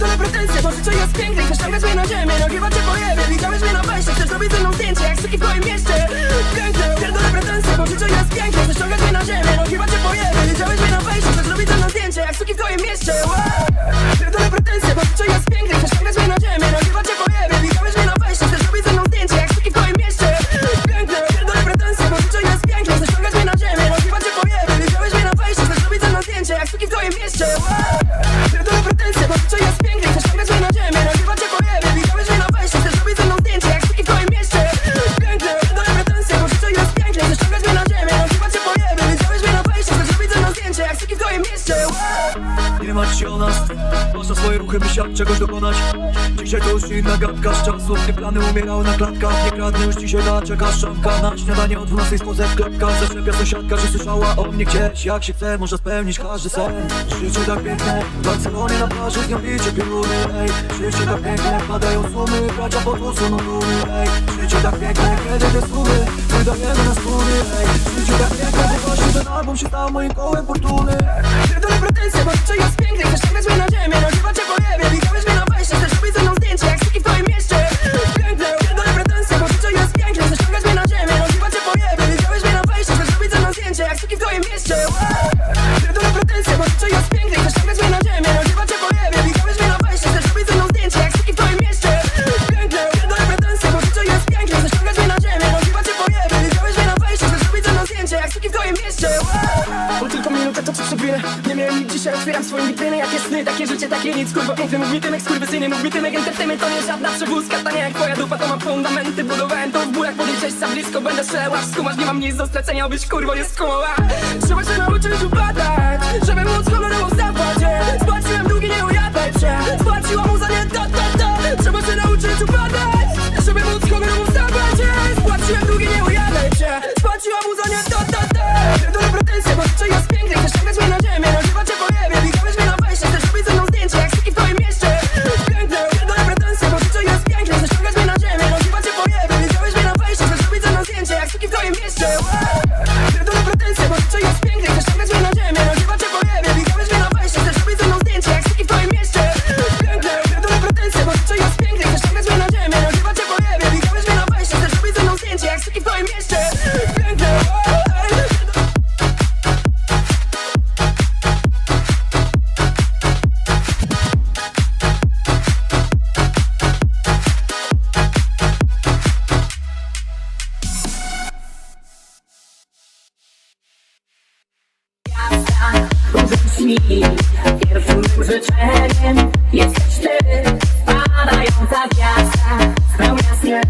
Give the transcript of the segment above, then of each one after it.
pierdolę pretensje, bo życie jest piękne Chcesz ciągać mnie na ziemię, nogi cię pojemy Widziałeś mnie na wejście, chcesz zrobić ze mną zdjęcie Jak syki w twoim mieście. Piękne, pierdolę pretensje, bo życie jest piękne Chcesz ciągać mnie na ziemię, nogi cię pojemy Widziałeś mnie na wejście, chcesz zrobić ze mną zdjęcie Jak syki w twoim mieście. Wow! Nie martw się o nas. Na swoje ruchy myśl jak czegoś dokonać. Dzisiaj to już inna gadka z czasów Nie plany umierały na klatkach. Nie kradnę już dzisiaj na czeka szczapka Na śniadanie o 12 spoza w klepkach Zaszczepia sąsiadka, że słyszała o mnie gdzieś. Jak się chce, można spełnić każdy sen. Życie tak piękne W Barcelonie na plaży z nią bicie pióry życie tak piękne Padają sumy, bracia po tu są dumy Ej, życie tak piękne Kiedy te sumy Wydajemy na Ej, życie tak piękne Że właśnie ten album się stał moim kołem fortuny Pretensje, bo życie jest piękne Chcesz ściągać mnie na ziemię, no chyba cię pojebie. Widziałeś mnie na wejściu, chcesz robić ze mną zdjęcie Jak suki w twoim mieście. Piękne, pierdolę pretensje, bo życie jest piękne Chcesz ściągać mnie na ziemię, chyba cię pojebie. Widziałeś mnie na wejściu, chcesz robić ze mną zdjęcie Jak suki w twoim mieście. Wow. Pierdolę pretensje, bo życie jest piękne Chcesz ściągać mnie na ziemię, no chyba dzisiaj, otwieram swoją witrynę Jakie sny, takie życie, takie nic Kurwa piękny, mów mi tymek, skurwysyny Mów mi tymek, entertainment to nie żadna przewózka To nie jak twoja dupa, to mam fundamenty Budowałem to w bólach, podejść za blisko Będę strzelała, skumasz, nie mam nic do stracenia Obyś kurwo nie skumała Trzeba się nauczyć upadać Żeby móc honorowo zapaść yeah. Spłaciłem długi, nie ujadaj się Spłaciła mu za nie to, to, to Trzeba się nauczyć upadać Żeby móc honorowo zapaść yeah. Spłaciłem długi, nie ujadaj się Spłaciła mu za nie to, to, to Pierdolę pretensje, bo życie jest piękne Chcesz Różni pierwszym mym życzeniem Jesteś ty, spadająca gwiazda Spełnia sny,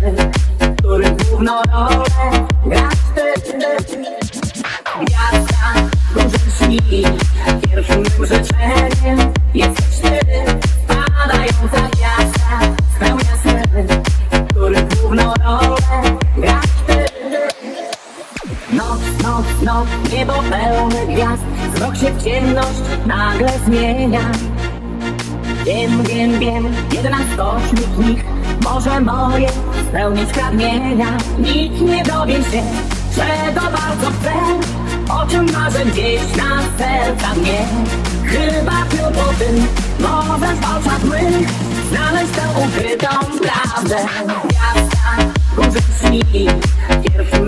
których główną rolę grasz ty Gwiazda, różni pierwszym mym życzeniem się w ciemność nagle zmienia. Wiem, wiem, wiem, jedna spośród nich Może moje spełnić pragnienia. Nikt nie dowie się, czego bardzo chcę O czym marzę gdzieś na serca mnie. Chyba tylko ty możesz w oczach mych Znaleźć tę ukrytą prawdę. Gwiazda, róży śni Pierwszym